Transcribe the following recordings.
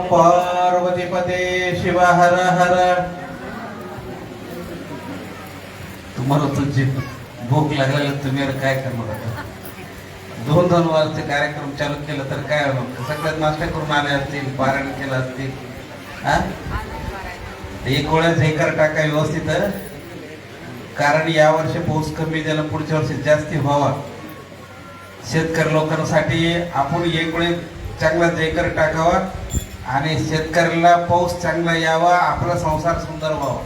पार्वतीपते शिव हर हर. तुम्हाला तुमची भूक लागलेला तुम्ही काय करणार दोन दोन वाजचे कार्यक्रम चालू केलं तर काय होणार? सगळ्यात नाश्ता करून आले असतील पारायण केलं असतील. हा? एक वेळा झेकर टाका व्यवस्थित कारण या वर्षी पाऊस कमी झाला पुढच्या वर्षी जास्ती व्हावा. शेतकरी लोकांसाठी आपण एक वेळेस चांगला झेकर टाकावा. आणि शेतकऱ्याला पाऊस चांगला यावा आपला संसार सुंदर व्हावा.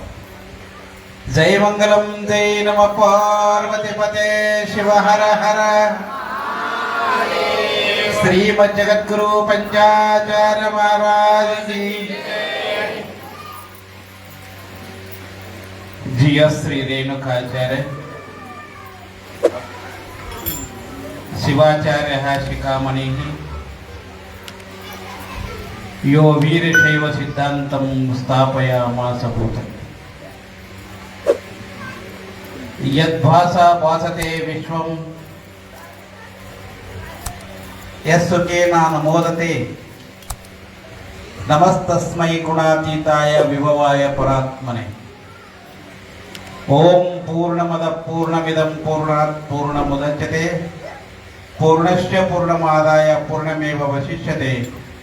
जय मंगलम जय नम. पार्वती पते शिव हर हर. श्रीमद जगद्गुरु पंचाचार्य महाराज जिय. श्री रेणुकाचार्य. शिवाचार्य हा यो वीरशैव सिद्धान्तं स्थापयामास भूतम्। यद्भासा भासते विश्वं यस्सुकेन नमोदते नमस्तस्मै गुणातीताय विभवाय परात्मने। ॐ पूर्णमदः पूर्णमिदं पूर्णात् पूर्णमुदच्यते। पूर्णश्च पूर्णमादाय पूर्णमेव वशिष्यते।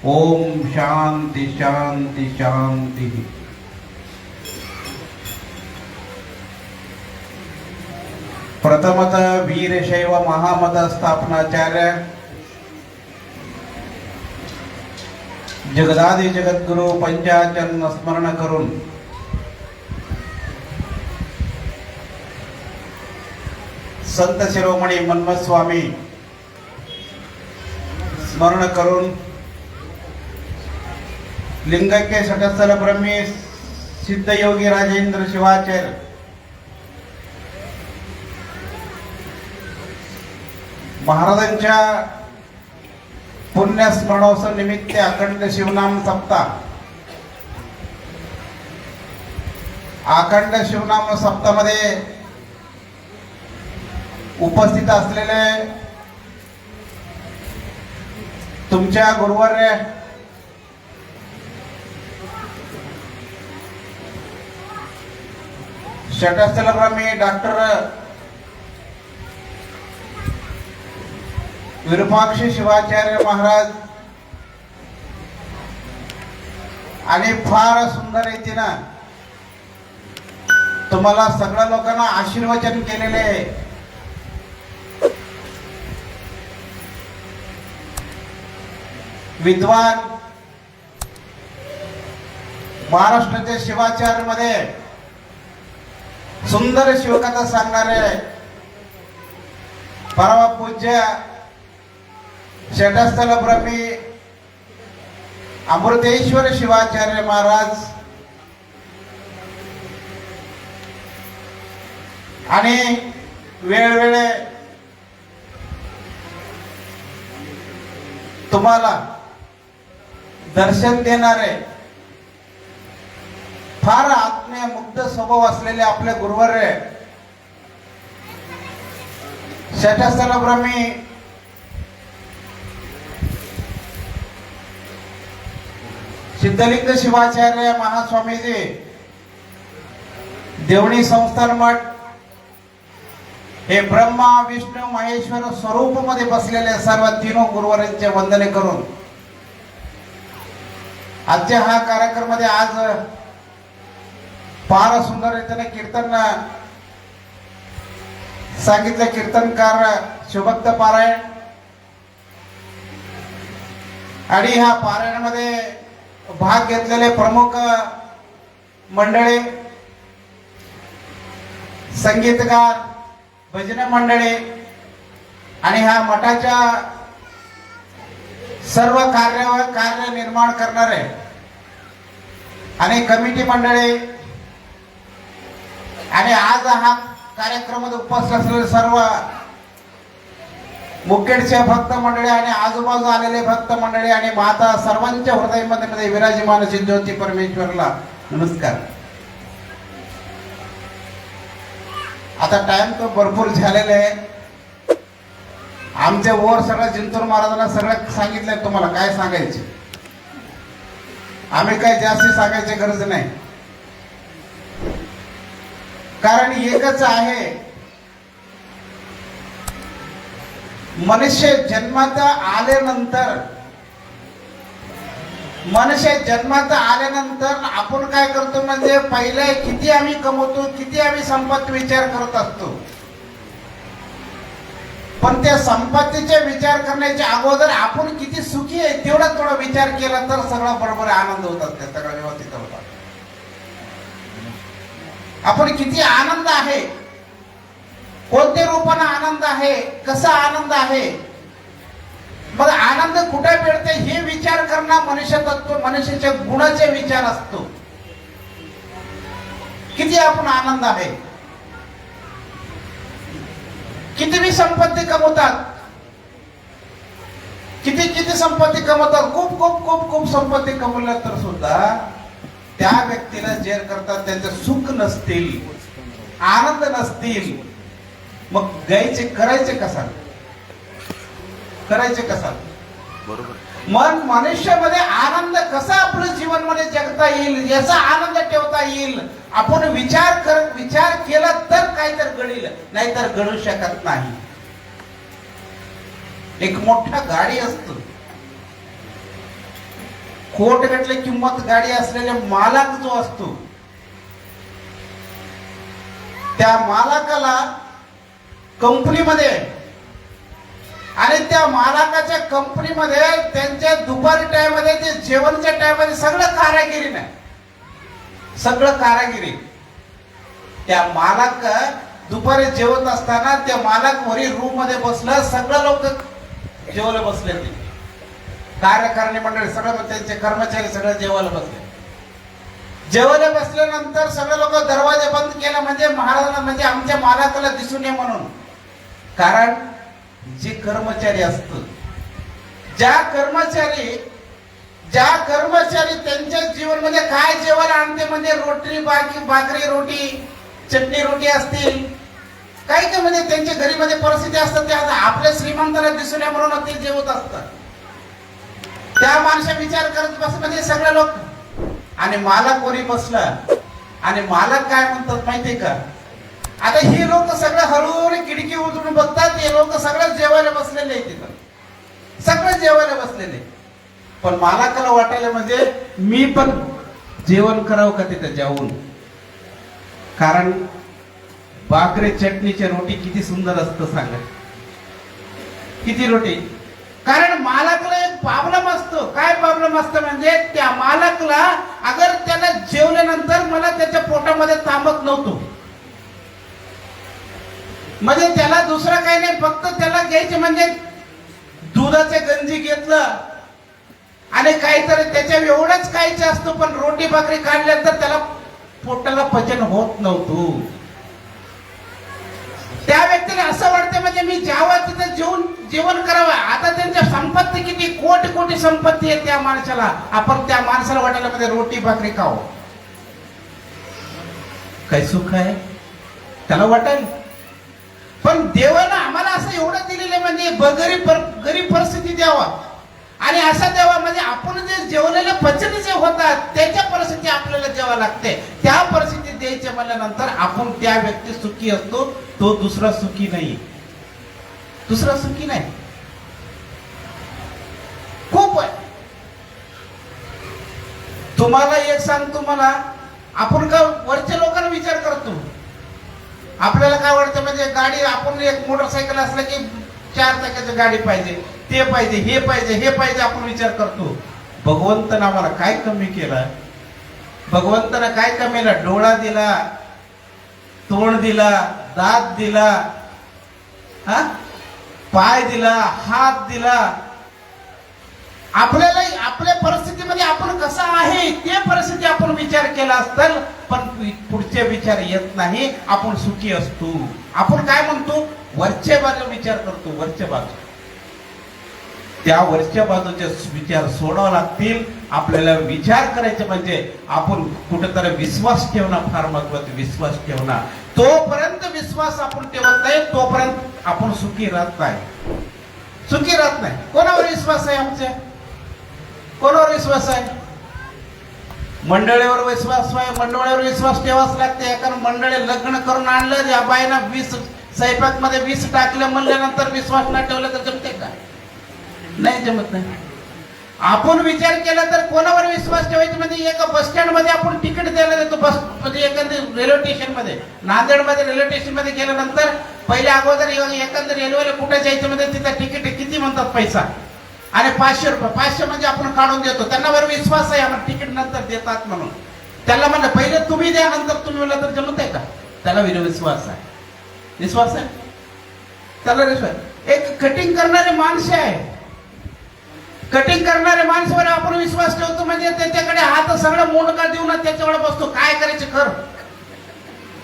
ॐ शांति शान्ति शान्तिः प्रथमतः वीरशैव महामत स्थापनाचार्य जगदादि जगद्गुरु पंचाचरण स्मरण करून संत शिरोमणी मन्मस्वामी स्मरण करून लिंगैक्य षटस्थल ब्रह्मी सिद्धयोगी राजेंद्र शिवाचार्य महाराजांच्या पुण्यस्मरणोत्सव निमित्त अखंड शिवनाम सप्ताह. अखंड शिवनाम सप्तामध्ये उपस्थित असलेले तुमच्या गुरुवर्य षटस्थलब्रह्मी डॉक्टर विरूपाक्ष शिवाचार्य महाराज आणि फार सुंदर रीतीनं तुम्हाला सगळ्या लोकांना आशीर्वचन केलेले आहे. विद्वान महाराष्ट्राच्या शिवाचार्यमध्ये सुंदर शिवकथा सांगणारे परवा पूज्य षटस्थल प्रमी अमृतेश्वर शिवाचार्य महाराज आणि वेळवेळे तुम्हाला दर्शन देणारे फार आत्मीय मुग्ध स्वभाव असलेले आपले गुरुवर्य षटस्थल ब्रह्मी सिद्धलिंग शिवाचार्य महास्वामीजी देवणी संस्थान मठ हे ब्रह्मा विष्णू महेश्वर स्वरूपमध्ये बसलेले सर्व तीन गुरुवारांचे वंदने करून आजच्या हा कार्यक्रममध्ये आज फार सुंदर रीतीने कीर्तन सांगितलं कीर्तनकार शिवभक्त पारायण. आणि ह्या पारायणामध्ये भाग घेतलेले प्रमुख मंडळी संगीतकार भजन मंडळी आणि ह्या मठाच्या सर्व कार्य कार्य निर्माण करणारे आणि कमिटी मंडळी आणि आज हा कार्यक्रमात उपस्थित असलेले सर्व मुखेडचे भक्त मंडळी आणि आजूबाजू आलेले भक्त मंडळी आणि माता सर्वांच्या हृदयामध्ये मध्ये विराजमान ज्योती परमेश्वरला नमस्कार. आता टाइम तो भरपूर झालेला आहे. आमचे वर सगळं जिंतूर महाराजांना सगळं सांगितलंय तुम्हाला काय सांगायचे? आम्ही काय जास्ती सांगायची गरज नाही. कारण एकच आहे. मनुष्य जन्मात आल्यानंतर मनुष्य जन्मात आल्यानंतर आपण काय करतो म्हणजे पहिले किती आम्ही कमवतो किती आम्ही संपत्ती विचार करत असतो. पण त्या संपत्तीचे विचार करण्याच्या अगोदर आपण किती सुखी आहे तेवढा थोडा विचार केला तर सगळा बरोबर आनंद होतात ते सगळं व्यवस्थित होतात. आपण किती आनंद आहे? कोणत्या रूपानं आनंद आहे? कसा आनंद आहे? मग आनंद कुठे मिळते हे विचार करणं मनुष्य तत्व मनुष्याच्या गुणाचे विचार असतो. किती आपण आनंद आहे? किती मी संपत्ती कमवतात? किती किती संपत्ती कमवतात? खूप खूप खूप खूप संपत्ती कमवल्या तर सुद्धा त्या व्यक्तीला जे करतात त्यांचे सुख नसतील आनंद नसतील. मग गायचे करायचे कसा करायचे कसा बरोबर. मन मनुष्यामध्ये आनंद कसा आपलं जीवनमध्ये जगता येईल याचा आनंद ठेवता येईल? आपण विचार कर विचार केला तर काय तर घडेल नाहीतर घडू शकत नाही. एक मोठा गाडी असतो. कोट गटले किंमत गाडी असलेले मालक जो असतो त्या मालकाला कंपनीमध्ये आणि त्या मालकाच्या कंपनीमध्ये त्यांच्या दुपारी टाइम ते जेवणच्या टाइममध्ये सगळं कारागिरी नाही. सगळं कारागिरी. त्या मालक दुपारी जेवत असताना त्या मालक वरील रूममध्ये बसलं सगळं लोक जेवायला बसले ते. कार्यकारिणी मंडळी सगळं त्यांचे कर्मचारी सगळं जेवायला बसले. जेवायला बसल्यानंतर सगळे लोक दरवाजे बंद केला म्हणजे महाराजांना म्हणजे आमच्या मालकाला दिसून नये म्हणून. कारण जे कर्मचारी असत ज्या कर्मचारी ज्या कर्मचारी त्यांच्या जीवनमध्ये काय जेवण आणते म्हणजे रोटी बाकी भाकरी रोटी चटणी रोटी असतील काही काही म्हणजे त्यांच्या घरी मध्ये परिस्थिती असतात त्या आपल्या श्रीमंताला दिसून नये म्हणून ते जेवत असतात. त्या माणसा विचार करत बस म्हणजे सगळे लोक. आणि मालक कोणी बसला? आणि मालक काय म्हणतात माहितीये का? आता ही लोक सगळं हळूहळू खिडकी उतरून बघतात हे लोक सगळं जेवायला बसलेले आहेत तिथं. सगळं जेवायला बसलेले पण मालकाला वाटायला म्हणजे मी पण जेवण करावं का तिथं जाऊन? कारण बाकरे चटणीची रोटी किती सुंदर असतं सांगा. किती रोटी? कारण मालकला एक प्रॉब्लेम असतो. काय प्रॉब्लेम असतो म्हणजे त्या मालकला अगर त्याला जेवल्यानंतर मला त्याच्या पोटामध्ये थांबत नव्हतो. म्हणजे त्याला दुसरं काही नाही फक्त त्याला घ्यायचे म्हणजे दुधाचे गंजी घेतलं आणि काहीतरी त्याच्या एवढंच खायचं असतो पण रोटी भाकरी काढल्यानंतर त्याला पोटाला पचन होत नव्हतं. त्या म्हणजे मी जेव्हा तिथं जेवण जेवण करावं आता त्यांच्या संपत्ती किती? कोटी कोटी संपत्ती आहे त्या माणसाला. आपण त्या माणसाला वाटायला म्हणजे रोटी भाकरी खाऊ काय सुख आहे? त्याला वाटेल. पण देवानं आम्हाला असं एवढं दिलेलं म्हणजे गरीब पर- गरीब परिस्थिती द्यावा. आणि असा द्यावा म्हणजे आपण जे जेवलेले पचन जे होतात त्याच्या परिस्थिती आपल्याला जेव्हा लागते. त्या परिस्थिती द्यायच्या म्हणल्यानंतर आपण त्या व्यक्ती सुखी असतो तो दुसरा सुखी नाही. दुसरं सुखी नाही? खूप आहे. तुम्हाला एक सांगतो मला आपण का वरच्या लोकांना विचार करतो? आपल्याला काय वाटतं म्हणजे गाडी आपण एक मोटरसायकल असलं की चार चाकाची गाडी पाहिजे ते पाहिजे हे पाहिजे हे पाहिजे आपण विचार करतो. भगवंतनं आम्हाला काय कमी केलं? भगवंतानं काय कमी डोळा दिला तोंड दिला दात दिला. हा? पाय दिला हात दिला. आपल्याला आपल्या परिस्थितीमध्ये आपण कसं आहे ते परिस्थिती आपण विचार केला असतं पण पुढचे विचार येत नाही आपण सुखी असतो. आपण काय म्हणतो? वरच्या बाजू विचार करतो वरच्या बाजू त्या वरच्या बाजूचे विचार सोडावं लागतील. आपल्याला विचार करायचे म्हणजे आपण कुठेतरी विश्वास ठेवणं फार महत्त्वाचा विश्वास ठेवणं. तोपर्यंत विश्वास आपण ठेवत नाही तोपर्यंत आपण सुखी राहत नाही. सुखी राहत नाही. कोणावर विश्वास आहे आमच्या? कोणावर विश्वास आहे? मंडळीवर विश्वास मंडळीवर विश्वास ठेवाच लागते. कारण मंडळी लग्न करून आणलं या बाईना वीस स्वयंपाकमध्ये वीस टाकलं म्हणल्यानंतर विश्वास न ठेवलं तर जमते का? नाही जमत नाही आपण विचार केला तर कोणावर विश्वास ठेवायचा म्हणजे एका बस स्टँडमध्ये आपण तिकीट द्यायला देतो बस म्हणजे एखाद्या रेल्वे स्टेशनमध्ये नांदेडमध्ये रेल्वे स्टेशनमध्ये गेल्यानंतर पहिले अगोदर एखाद्या रेल्वेला कुठे जायचं म्हणजे तिथं तिकीट किती म्हणतात पैसा? आणि पाचशे रुपये पाचशे म्हणजे आपण काढून देतो. त्यांना बरं विश्वास आहे आम्हाला तिकीट नंतर देतात म्हणून. त्याला म्हणलं पहिले तुम्ही द्या नंतर तुम्ही म्हणलं तर जमत आहे का? त्याला विर विश्वास आहे. विश्वास आहे? त्याला विश्वास एक कटिंग करणारे माणसे आहे. कटिंग करणाऱ्या माणसावर आपण विश्वास ठेवतो म्हणजे त्याच्याकडे हात सगळं मोडका देऊन त्याच्यावर बसतो. काय करायचं खर?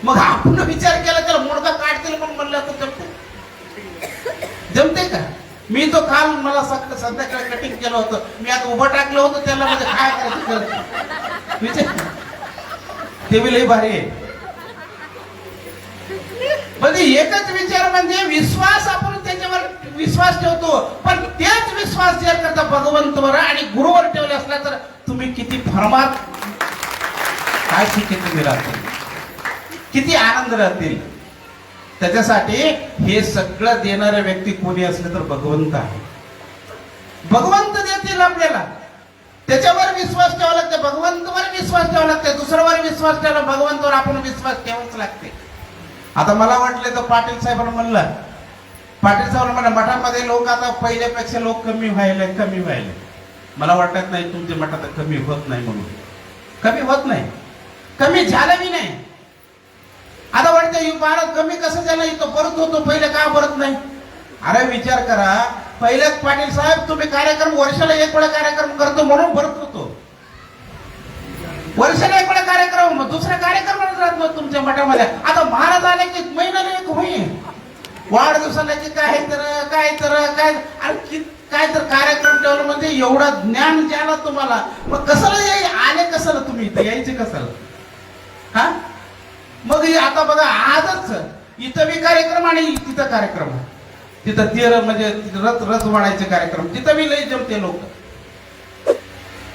मग आपण विचार केला त्याला मोडका काढतील पण म्हणलं तर जमते जमते का? मी तो काल मला सक- संध्याकाळी कटिंग केलं होतं. मी आता उभं टाकलं होतं त्याला म्हणजे काय करायचं खर? विचार ते बी लई भारी आहे. म्हणजे एकच विचार म्हणजे विश्वास आपण विश्वास ठेवतो. पण तेच विश्वास जर करता भगवंतवर आणि गुरुवर ठेवले असला तर तुम्ही किती फरमात काय सुखी तुम्ही राहतील किती आनंद राहतील? त्याच्यासाठी हे सगळं देणारे व्यक्ती कोणी असले तर भगवंत आहे. भगवंत देतील आपल्याला. त्याच्यावर विश्वास ठेवा लागते. भगवंतवर विश्वास ठेवा लागते. दुसऱ्यावर विश्वास ठेवला भगवंतवर आपण विश्वास ठेवाच लागते. आता मला वाटलं तर पाटील साहेबांना म्हणलं पाटील साहेब म्हणा मठामध्ये लोक आता पहिल्यापेक्षा लोक कमी व्हायला कमी व्हायले. मला वाटत नाही तुमच्या मठात कमी होत नाही म्हणून. कमी होत नाही. कमी झालं बी नाही. आता वाटतं ही भारत कमी कसं झालं? इथं परत होतो पहिले का परत नाही? अरे विचार करा पहिल्याच पाटील साहेब तुम्ही कार्यक्रम वर्षाला एक वेळा कार्यक्रम करतो म्हणून परत होतो. वर्षाला एक वेळा कार्यक्रम मग दुसरा कार्यक्रम राहत मग तुमच्या मठामध्ये. आता महाराज आले की महिन्याला एक होईल वाढदिवसाला की काय तर काय तर काय अरे काय तर कार्यक्रम ठेवलं म्हणजे एवढा ज्ञान द्याला तुम्हाला. मग कशाला याय आले कशाला तुम्ही इथं? यायचे कशाला? हा? मग आता बघा आजच इथं बी कार्यक्रम आणि तिथं कार्यक्रम. तिथं तेर म्हणजे रथ रथ वाढायचे कार्यक्रम. तिथं बी लई जमते लोक.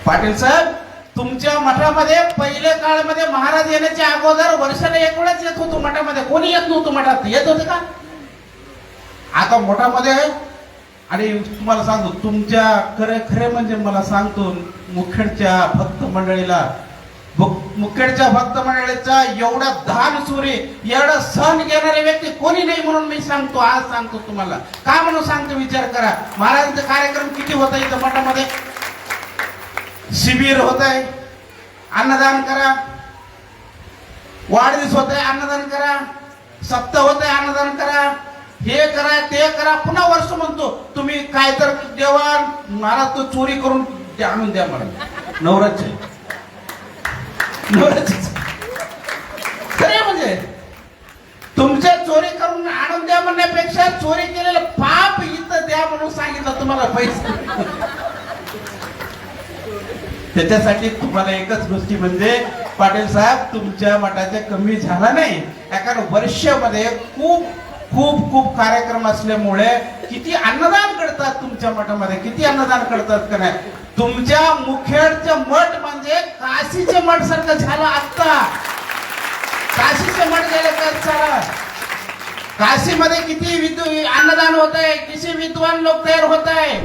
पाटील साहेब तुमच्या मठामध्ये पहिल्या काळामध्ये महाराज येण्याच्या अगोदर वर्षाला एक वेळाच येत होतो मठामध्ये. कोणी येत नव्हतं मठात? येत होते का? आता मोठामध्ये आणि तुम्हाला सांगतो तुमच्या खरे खरे म्हणजे मला सांगतो मुखेडच्या भक्त मंडळीला मुखेडच्या भक्त मंडळीचा एवढा धान सुरी एवढा सण घेणारी व्यक्ती कोणी नाही म्हणून मी सांगतो आज सांगतो तुम्हाला. का म्हणून सांगतो विचार करा. महाराजांचा कार्यक्रम किती होता इथं मठामध्ये? शिबिर होत आहे. अन्नदान करा. वाढदिवस होत आहे अन्नदान करा. सप्ताह होत आहे अन्नदान करा. हे करा ते करा. पुन्हा वर्ष म्हणतो तुम्ही काय तर देवा महाराज तो चोरी करून ते आणून द्या मला. नवराचे खरे म्हणजे तुमच्या चोरी करून आणून द्या म्हणण्यापेक्षा चोरी केलेलं पाप इथं द्या म्हणून सांगितलं तुम्हाला पैसे. त्याच्यासाठी तुम्हाला एकच गोष्टी म्हणजे पाटील साहेब तुमच्या मठाचे कमी झाला नाही. एका वर्षामध्ये खूप खूप खूप कार्यक्रम असल्यामुळे किती अन्नदान करतात तुमच्या मठामध्ये? किती अन्नदान करतात का नाही? तुमच्या मुखेडचं मठ म्हणजे काशीचे मठ सारखं झालं आत्ता. काशीचे मठ झालं का झालं काशीमध्ये किती विद्व अन्नदान होत आहे किती विद्वान लोक तयार होत आहे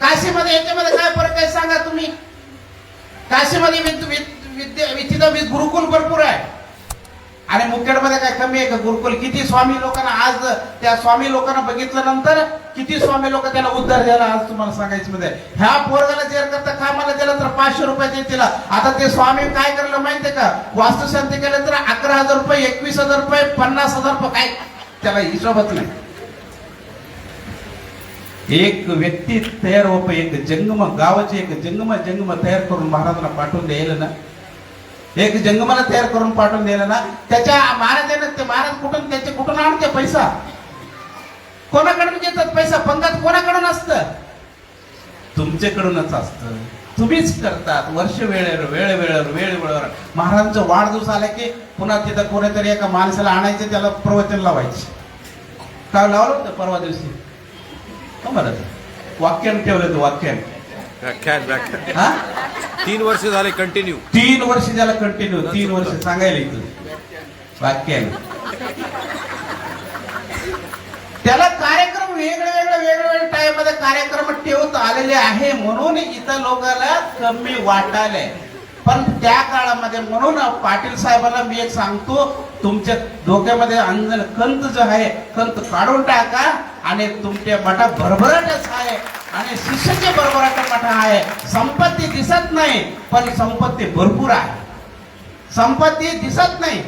काशीमध्ये याच्यामध्ये काय फरक आहे सांगा तुम्ही? काशीमध्ये विद विद विद्या तिथं विद गुरुकुल भरपूर आहे. आणि मुखेडमध्ये काय कमी आहे का? गुरुकुल? किती स्वामी लोकांना आज त्या स्वामी लोकांना बघितलं नंतर किती स्वामी लोक त्याला उद्धार द्यायला आज तुम्हाला सांगायचं म्हणजे ह्या पोरगाला जर करता कामाला दिलं तर पाचशे रुपये देतील. आता ते स्वामी काय करलं माहितीये का? वास्तुशांती केलं तर अकरा हजार रुपये एकवीस हजार रुपये पन्नास हजार रुपये काय? त्याला हिशोबत नाही. एक व्यक्ती तयार होप एक जंगम गावाचे एक जंगम जंगम तयार करून महाराजांना पाठवून द्यायला ना एक जंगमाला तयार करून पाठवून द्यायला ना त्याच्या महाराजांना ते महाराज कुठून त्याचे कुठून आणते पैसा? कोणाकडून घेतात पैसा? पंगत कोणाकडून असतं? तुमच्याकडूनच असतं. तुम्हीच करतात. वर्ष वेळेवर वेळ वेळेवर वेळ वेळेवर. महाराजांचा वाढदिवस आला की पुन्हा तिथं कोणीतरी एका माणसाला आणायचं त्याला प्रवचन लावायचे. काय लावलं होतं परवा दिवशी? महाराज वाक्यान ठेवलं होतं वाक्यान. हा? तीन वर्ष झाले कंटिन्यू तीन वर्ष त्याला कंटिन्यू तीन वर्ष. सांगायला इथं. वाक्य आहे. त्याला कार्यक्रम वेगळे वेगळे वेगवेगळे टाइममध्ये कार्यक्रम ठेवत आलेले आहे म्हणून इथं लोकांना कमी वाटायलंय. पण त्या काळामध्ये म्हणून पाटील साहेबांना मी एक सांगतो तुमच्या डोक्यामध्ये अंजन कंत जो आहे कंत काढून टाका आणि तुमच्या मठा भरभराटच आहे. आणि शिष्याचे भरभराट मठा आहे. संपत्ती दिसत नाही पण संपत्ती भरपूर आहे. संपत्ती दिसत नाही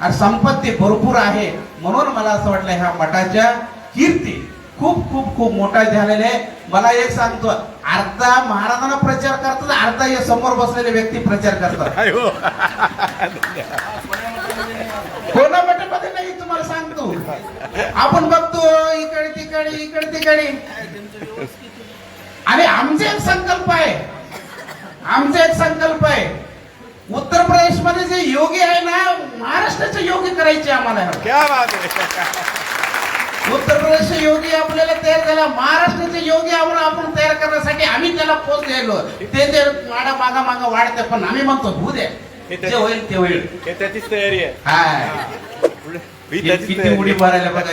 आणि संपत्ती भरपूर आहे. म्हणून मला असं वाटलं ह्या मठाच्या कीर्ती खूप खूप खूप मोठा झालेले. आहे मला एक सांगतो अर्धा महाराजांना प्रचार करतात अर्धा हे समोर बसलेले व्यक्ती प्रचार करतात. अयो कोणा मठामध्ये नाही तुम्हाला सांगतो. आपण बघतो इकडे तिकडे इकडे तिकडे. आणि आमचे एक संकल्प आहे. आमचा एक संकल्प आहे. उत्तर प्रदेशमध्ये जे योगी आहे ना महाराष्ट्राचे योगी करायचे आम्हाला. क्या बात आहे. उत्तर प्रदेशचे योगी आपल्याला तयार झाला महाराष्ट्राचे योगी आम्हाला आपण तयार करण्यासाठी आम्ही त्याला पोच द्यायलो ते ते माडा मागा मागा वाढते पण आम्ही म्हणतो होऊ द्या जे होईल ते होईल. हे त्याचीच तयारी आहे. ही किती उडी. मारायला बघा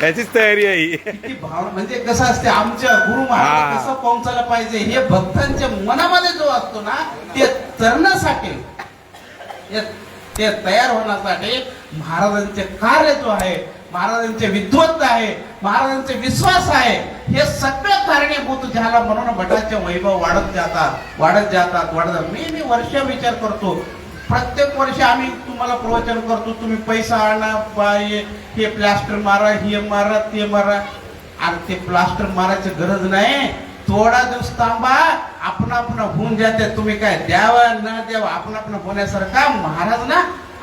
त्याचीच तयारी आहे ही म्हणजे कसं असते आमच्या गुरु महाराज. कसं पोहोचायला पाहिजे हे भक्तांच्या मनामध्ये जो असतो ना ते तरण्यासाठी ते तयार होण्यासाठी महाराजांचे कार्य जो आहे महाराजांचे विद्वत्त आहे महाराजांचे विश्वास आहे हे सगळं कारणीभूत झाला म्हणून मठाचे वैभव वाढत जातात वाढत जातात वाढत जातात. मी मी वर्ष विचार करतो प्रत्येक वर्षी आम्ही तुम्हाला प्रवचन करतो तुम्ही पैसा आणा बा- हे प्लास्टर मारा हे मारा ते मारा. आणि ते प्लास्टर मारायची गरज नाही. थोडा दिवस थांबा आपण आपण होऊन जाते. तुम्ही काय द्यावा न द्यावा आपण आपण होण्यासारखा महाराज ना?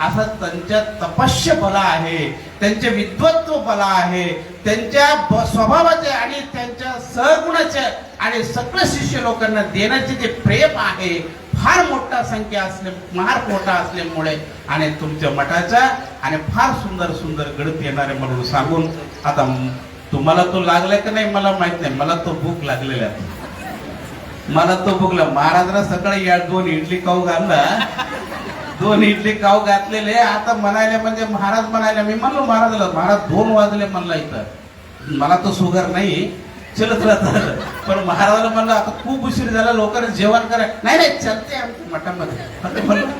असा त्यांच्या तपस्य बला आहे. त्यांचे विद्वत्व बला आहे. त्यांच्या स्वभावाचे आणि त्यांच्या सहगुणाचे आणि सगळं शिष्य लोकांना देण्याचे जे प्रेम आहे फार मोठा संख्या असले फार मोठा असल्यामुळे आणि तुमच्या मठाचा आणि फार सुंदर सुंदर गडत येणारे म्हणून सांगून आता तुम्हाला तो लागलाय का नाही मला माहीत नाही. मला तो भूक लागलेला मला तो भूकला महाराजांना सकाळी या दोन इडली काऊ घालला. दोन इडली काऊ घातलेले. आता म्हणायला म्हणजे महाराज म्हणायला मी म्हणलो महाराजाला महाराज दोन वाजले म्हणला इथं. मला तो सुगर नाही. चलत राहतात. पण महाराजाला म्हणलं आता खूप उशीर झाला लोकांना जेवण करा. नाही नाही चलते आमच्या मठामध्ये. म्हणलं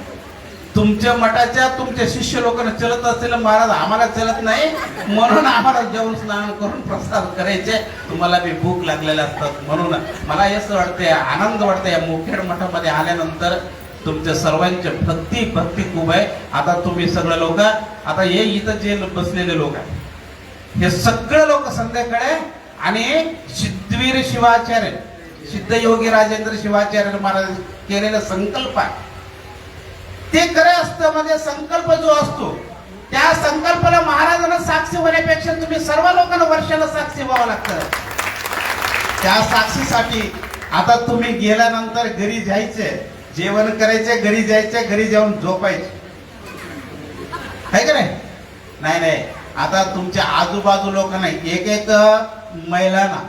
तुमच्या मठाच्या तुमच्या शिष्य लोकांना चलत असेल महाराज आम्हाला चलत नाही. म्हणून आम्हाला जेवण स्नान करून प्रसाद करायचे. तुम्हाला मी भूक लागलेल्या असतात म्हणून. मला असं वाटतंय आनंद वाटतंय या मुखेड मठामध्ये आल्यानंतर तुमच्या सर्वांच्या भक्ती भक्ती खूप आहे. आता तुम्ही सगळे लोक आता हे इथं जे बसलेले लोक आहे हे सगळे लोक संध्याकाळी आणि सिद्धवीर शिवाचार्य सिद्धयोगी राजेंद्र शिवाचार्य महाराज केलेलं संकल्प आहे. ते खरं असतं म्हणजे संकल्प जो असतो त्या संकल्पाला महाराजांना साक्षी होण्यापेक्षा तुम्ही सर्व लोकांना वर्षाला साक्षी व्हावं लागतं. त्या साक्षीसाठी आता तुम्ही गेल्यानंतर घरी जायचे जेवण करायचे घरी जायचे घरी जाऊन झोपायचे आहे का नाही? नाही नाही. आता तुमच्या आजूबाजू लोकांना एक एक महिलांना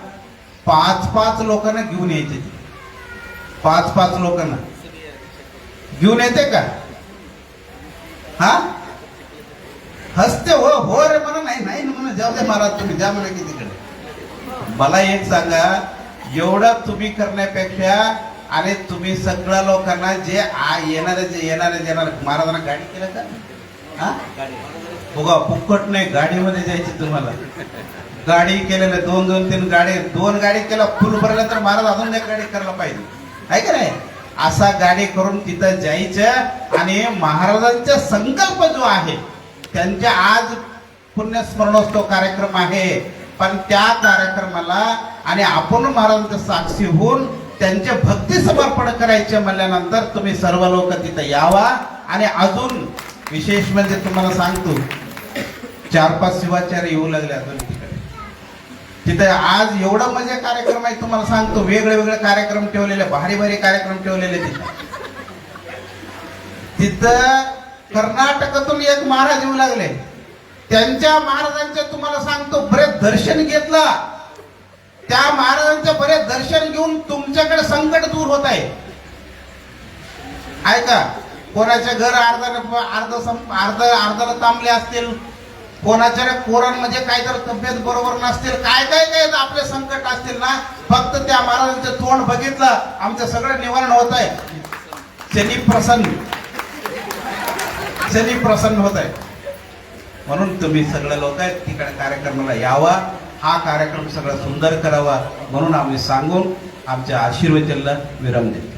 पाच पाच लोकांना घेऊन यायचे. पाच पाच लोकांना. घेऊन येते का? हा? हसते हो हो रे म्हणा नाही नाही म्हणा जाऊ दे महाराज तुम्ही जा म्हणा की तिकडे. मला एक सांगा एवढं तुम्ही करण्यापेक्षा आणि तुम्ही सगळ्या लोकांना जे येणारे जे येणारे येणार महाराजांना गाडी केलं का? हा? बघा फुकट नाही गाडीमध्ये जायची तुम्हाला. गाडी केलेलं दोन दोन तीन गाडी दोन गाडी केला फुल भरलं तर महाराज अजून एक गाडी करायला पाहिजे. आहे का नाही? असा गाडी करून तिथं जायचं आणि महाराजांचा संकल्प जो आहे त्यांच्या आज पुण्यस्मरणोत्सव कार्यक्रम आहे. पण त्या कार्यक्रमाला आणि आपण महाराजांच्या साक्षी होऊन त्यांचे भक्ती समर्पण करायचे म्हणल्यानंतर तुम्ही सर्व लोक तिथं यावा. आणि अजून विशेष म्हणजे तुम्हाला सांगतो चार पाच शिवाचार्य येऊ लागले अजून तिथे आज एवढं म्हणजे कार्यक्रम आहे तुम्हाला सांगतो वेगळे वेगळे कार्यक्रम ठेवलेले भारी भारी कार्यक्रम ठेवलेले तिथे. तिथं कर्नाटकातून एक महाराज येऊ लागले. त्यांच्या महाराजांच्या तुम्हाला सांगतो बरेच दर्शन घेतला. त्या महाराजांचे बरेच दर्शन घेऊन तुमच्याकडे संकट दूर होत आहे. ऐका कोणाच्या घर अर्धा अर्ध अर्ध अर्धाला तांबले असतील कोणाच्या पोरांमध्ये काहीतरी तब्येत बरोबर नसतील काय काय काय आपले संकट असतील ना फक्त त्या महाराजांचं तोंड बघितलं आमचं सगळं निवारण होत आहे शनी प्रसन्न. शनी प्रसन्न होत आहे म्हणून तुम्ही सगळे लोक आहेत तिकडे कार्यक्रमाला यावा. हा कार्यक्रम सगळा सुंदर करावा म्हणून आम्ही सांगून आमच्या आशीर्वचनला विराम देतो